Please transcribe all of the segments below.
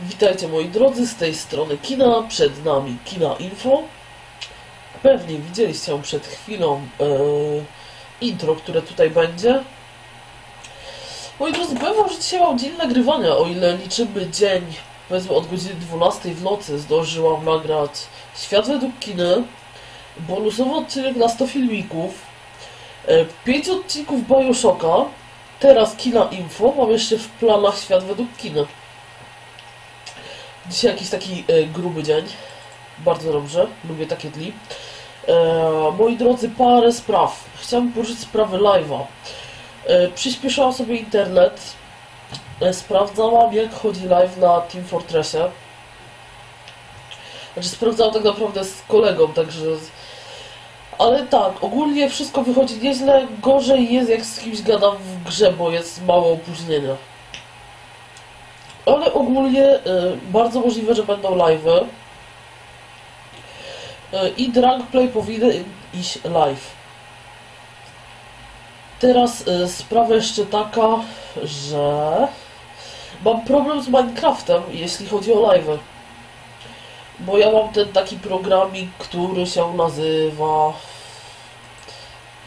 Witajcie moi drodzy, z tej strony kina, przed nami Kina Info. Pewnie widzieliście przed chwilą e, intro, które tutaj będzie. Moi drodzy, powiem wam, że dzisiaj mam dzień nagrywania, o ile liczymy dzień, powiedzmy od godziny 12 w nocy zdążyłam nagrać Świat według kiny, bonusowy odcinek na 100 filmików, 5 odcinków Bioshocka, teraz Kina Info, mam jeszcze w planach Świat według kiny. Dzisiaj jakiś taki e, gruby dzień. Bardzo dobrze, lubię takie dni. E, moi drodzy, parę spraw. Chciałem poruszyć sprawę live'a. E, przyspieszałam sobie internet. E, sprawdzałam, jak chodzi live na Team Fortressie. Znaczy, sprawdzałam tak naprawdę z kolegą, także. Ale tak, ogólnie wszystko wychodzi nieźle. Gorzej jest, jak z kimś gadam w grze, bo jest mało opóźnienia. Ale ogólnie y, bardzo możliwe, że będą live'y. Y, I Dragplay powinien iść live. Teraz y, sprawa jeszcze taka, że mam problem z Minecraftem, jeśli chodzi o live'y. Bo ja mam ten taki programik, który się nazywa...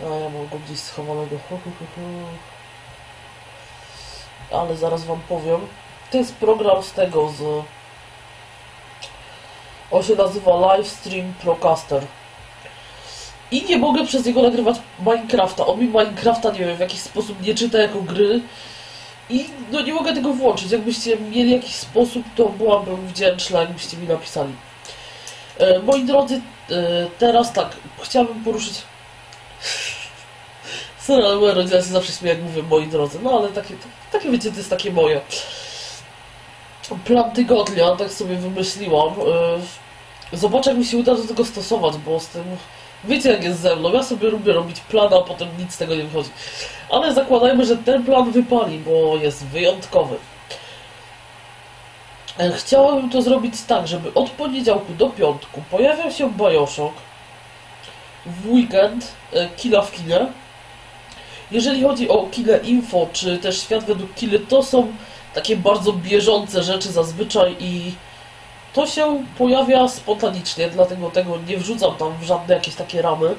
A ja mam go gdzieś schowanego. Hu, hu, hu. Ale zaraz wam powiem. To jest program z tego, z... On się nazywa Livestream Procaster. I nie mogę przez niego nagrywać Minecrafta. On mi Minecrafta, nie wiem, w jakiś sposób nie czyta jako gry. I no nie mogę tego włączyć. Jakbyście mieli jakiś sposób, to byłabym wdzięczna, jakbyście mi napisali. E, moi drodzy, e, teraz tak, chciałbym poruszyć... Sorry, ale moja rodzina się zawsze śmieje, jak mówię moi drodzy. No ale takie, takie wiecie, to jest takie moje plan tygodnia, tak sobie wymyśliłam. Yy, Zobaczę, jak mi się uda do tego stosować, bo z tym... Wiecie, jak jest ze mną. Ja sobie lubię robić plan, a potem nic z tego nie wychodzi. Ale zakładajmy, że ten plan wypali, bo jest wyjątkowy. E, Chciałabym to zrobić tak, żeby od poniedziałku do piątku pojawiał się Bioshock. W weekend e, Killa w kinie. Jeżeli chodzi o Kille Info, czy też Świat według Kille, to są takie bardzo bieżące rzeczy zazwyczaj i to się pojawia spontanicznie, dlatego tego nie wrzucam tam w żadne jakieś takie ramy,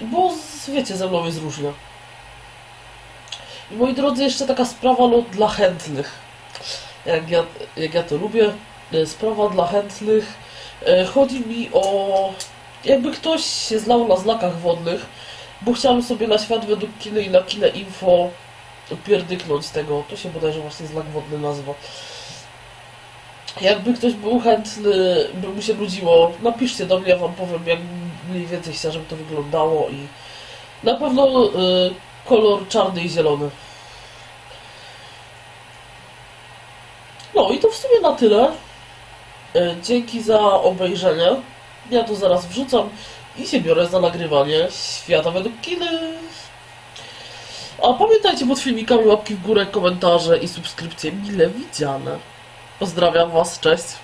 bo wiecie, ze mną jest różnie. I moi drodzy, jeszcze taka sprawa no, dla chętnych. Jak ja, jak ja to lubię, e, sprawa dla chętnych. E, chodzi mi o... Jakby ktoś się znał na znakach wodnych, bo chciałem sobie na świat według kile i na kile info pierdyknąć tego. To się bodajże właśnie znak wodny nazywa. Jakby ktoś był chętny, by mu się nudziło, napiszcie do mnie, ja wam powiem, jak mniej więcej chcę, żeby to wyglądało i na pewno y, kolor czarny i zielony. No i to w sumie na tyle. Y, dzięki za obejrzenie. Ja to zaraz wrzucam i się biorę za nagrywanie świata według kiny. A pamiętajcie pod filmikami łapki w górę, komentarze i subskrypcje mile widziane. Pozdrawiam Was, cześć.